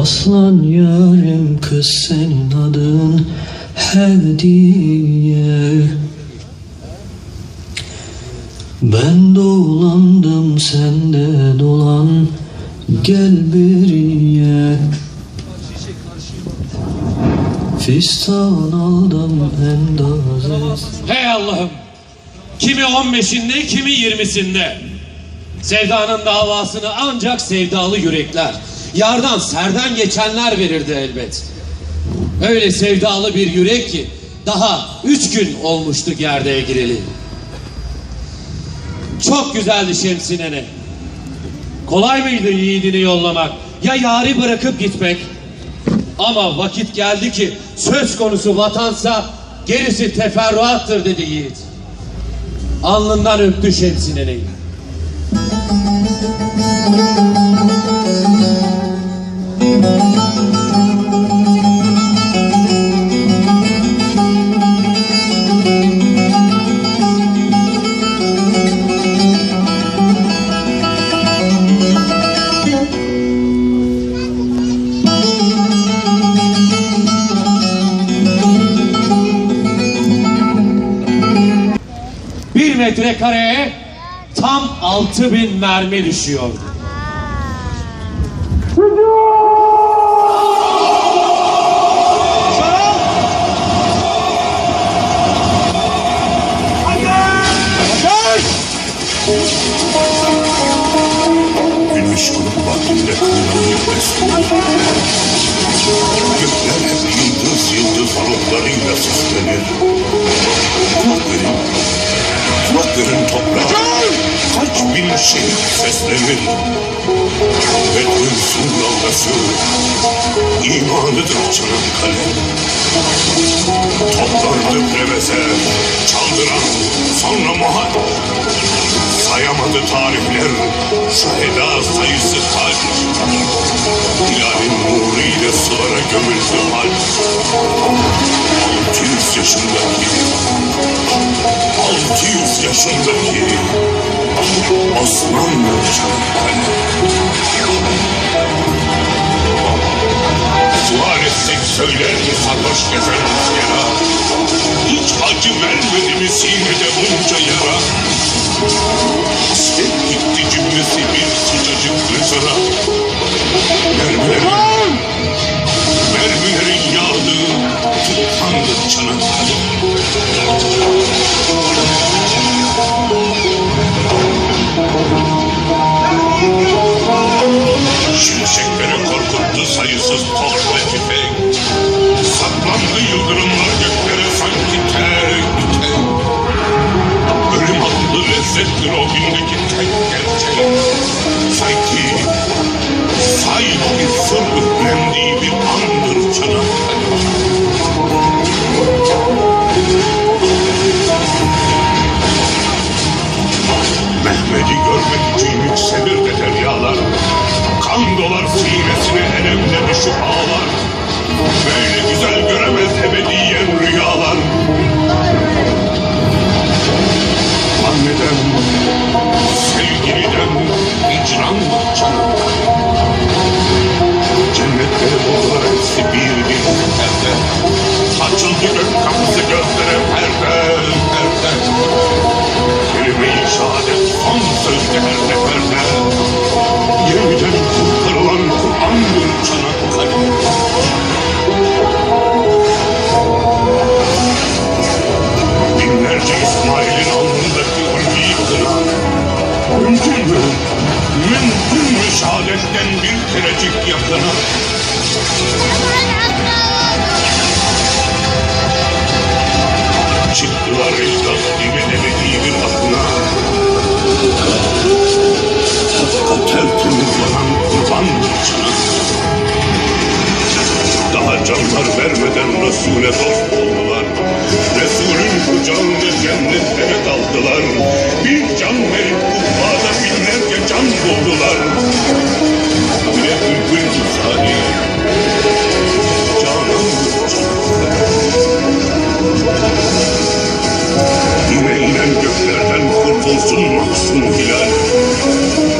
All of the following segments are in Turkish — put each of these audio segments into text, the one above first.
Aslan yarim kız senin adın Hediye Ben dolandım sen de dolan Gel beriye Fistan aldım endazes Hey Allah'ım! Kimi 15'inde, kimi 20'sinde. Sevdanın davasını ancak sevdalı yürekler, yardan serden geçenler verirdi elbet. Öyle sevdalı bir yürek ki daha üç gün olmuştu gerdeğe gireli. Çok güzeldi Şemsi nene. Kolay mıydı yiğidini yollamak? Ya yari bırakıp gitmek? Ama vakit geldi ki söz konusu vatansa gerisi teferruattır dedi yiğit. Alnından öptü Şemsi neneyi. Metrekareye tam altı bin mermi düşüyordu. Gökler hep yıldız yıldız bulutlarıyla süslenir. Kulak verin, kulak verin toprağa. Kaç bin şehit seslenir. Ve duysun dalgası, imanıdır Çanakkale. Toplar depremeze, çaldıran sonra muhat. Sayamadı tarihler, şüheda sayısı kaç. Sulara gömüldü hac. 600 yaşındaki, 600 yaşındaki Osmanlı Çanakkale. Sual etsek söyler mi sarhoş gezen askera? Hiç acı vermedi mi sinede bunca yara? Hasret gitti cümlesi bir sıcacık mezara. Mermilerin, mermilerin yağdığı tutmandı Çanakkale. Şimşekleri korkuttu sayısız top ve tüfek. Saplandı yıldırımlar göklere sanki tek tek. Ölüm adlı lezzettir o gündeki tek. Şehadetten bir kerecik yakına? Çıktılar ecdat gibi ebedi bir akına. Tıpkı tertemiz yanan kurbandır Çanakkale. Daha canlar vermeden Resul'e dost oldular. Resul'ün kucağında cennetlere daldılar. Bir can verip kan boğdular. Güne bülbül tutani, canan Meylen göklerden kurtulsun mahzun hilal.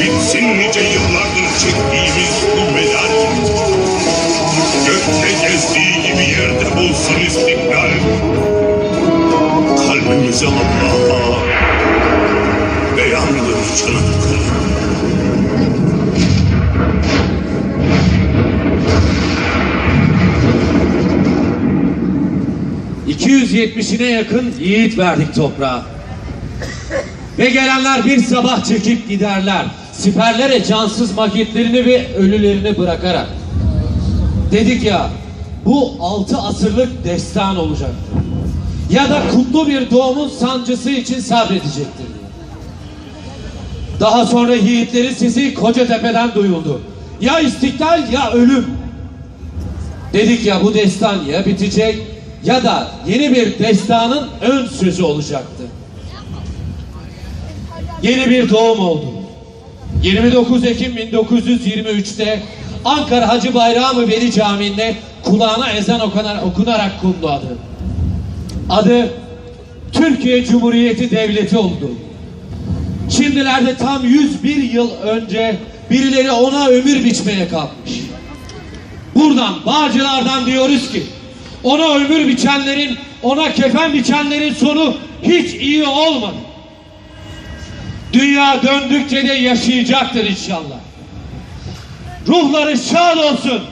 Bitsin nice yıllardır çektiğimiz bu medal. Gökte gezdiği gibi yerde bulsun istiklal. Kalbimize Allah'a beyandır çığlık. 270'ine yakın yiğit verdik toprağa. Ve gelenler bir sabah çekip giderler. Siperlere cansız maketlerini ve ölülerini bırakarak. Dedik ya bu altı asırlık destan olacak. Ya da kutlu bir doğumun sancısı için sabredecektir. Daha sonra yiğitlerin sesi Kocatepe'den duyuldu. Ya istiklal ya ölüm. Dedik ya bu destan ya bitecek ya da yeni bir destanın ön sözü olacaktı. Yeni bir doğum oldu. 29 Ekim 1923'te Ankara Hacı Bayramı Veli Camii'nde kulağına ezan okunarak, okunarak adı. Adı Türkiye Cumhuriyeti Devleti oldu. Şimdilerde tam 101 yıl önce birileri ona ömür biçmeye kalkmış. Buradan Bağcılar'dan diyoruz ki ona ömür biçenlerin, ona kefen biçenlerin sonu hiç iyi olmadı. Dünya döndükçe de yaşayacaktır inşallah. Ruhları şad olsun.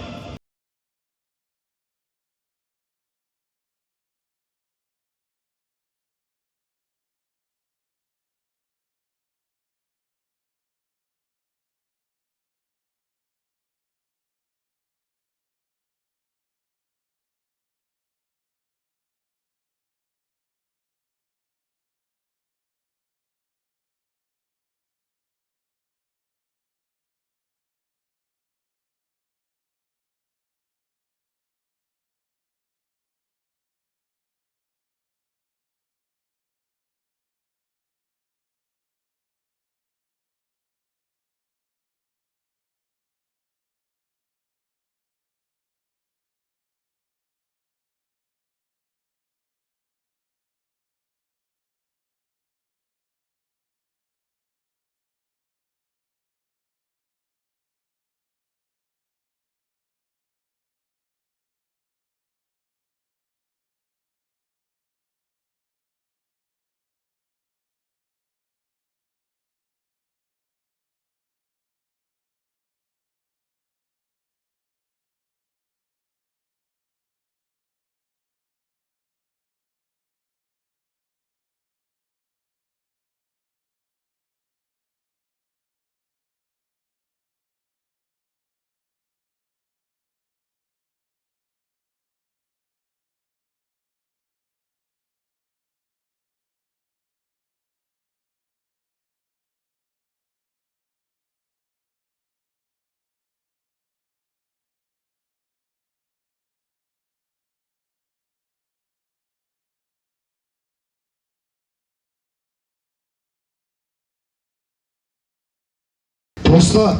Posta,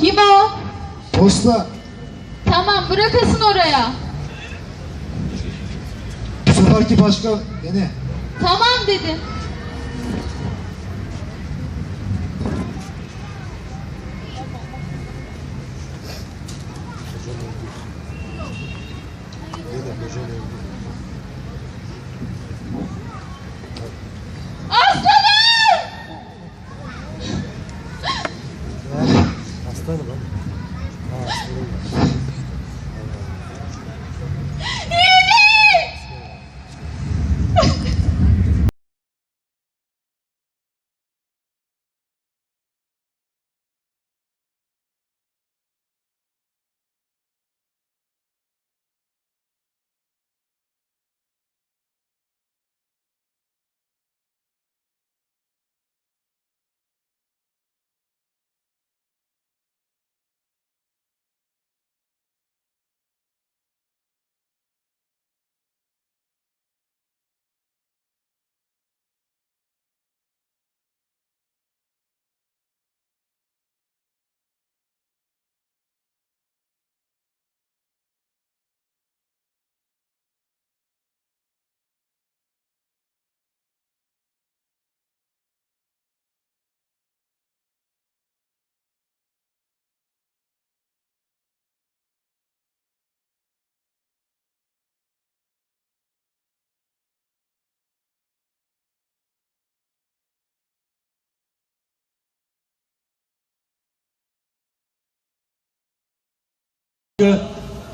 Kim o? posta. Tamam bırakasın oraya. Bu seferki başka beni. Tamam dedim.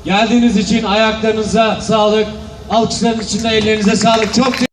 Geldiğiniz için ayaklarınıza sağlık. Alkışların içinde ellerinize sağlık. Çok